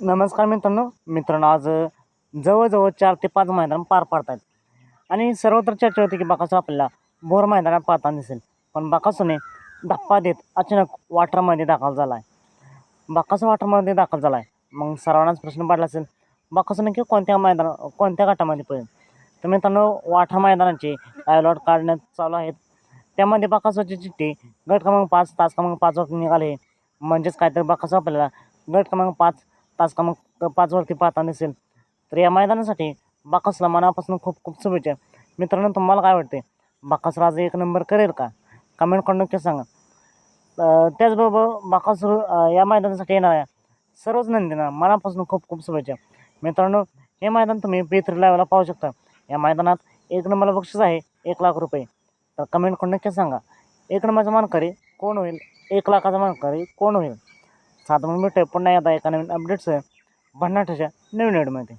नमस्कार मित्रांनो. मित्रांनो आज जवळजवळ चार ते पाच मैदान पार पाडत आहेत आणि सर्वत्र चर्चा होती की बाकासो आपल्याला भोर मैदानात पाहताना दिसेल. पण बाकासोने धप्पा देत अचानक वाटरमध्ये दाखल झाला आहे बाकासो वाटरमध्ये दाखल झाला आहे मग सर्वांनाच प्रश्न पडला असेल बाकासो नक्की कोणत्या मैदान कोणत्या गटामध्ये पडेल तर मित्रांनो वाठा मैदानाचे लॉट काढण्यात चालू आहेत. त्यामध्ये बाकासोची चिठ्ठी गट क्रमांक पाच तास क्रमांक पाचवर निघाले. म्हणजेच काहीतरी बाकासो आपल्याला गट क्रमांक पाच तास क्रमांक पाचवरती पाहता नसेल. तर या मैदानासाठी बाकासला मनापासून खूप खूप शुभेच्छा. मित्रांनो तुम्हाला काय वाटते बाकासुर आज एक नंबर करेल का? कमेंट करून नक्की सांगा. त्याचबरोबर बाकासूर या मैदानासाठी येणाऱ्या सर्वच नंदींना मनापासून खूप खूप शुभेच्छा. मित्रांनो हे मैदान तुम्ही पी थ्री लाईव्हला पाहू शकता. या मैदानात एक नंबरला बक्षीस आहे एक लाख रुपये. तर कमेंट करून नक्की सांगा. एक नंबरचा मानकरी कोण होईल? एक लाखाचा मानकरी कोण होईल? सात मग भेटूया पुन्हा एकदा एका नवीन अपडेट्स भन्नाटाच्या नवीन वेळमध्ये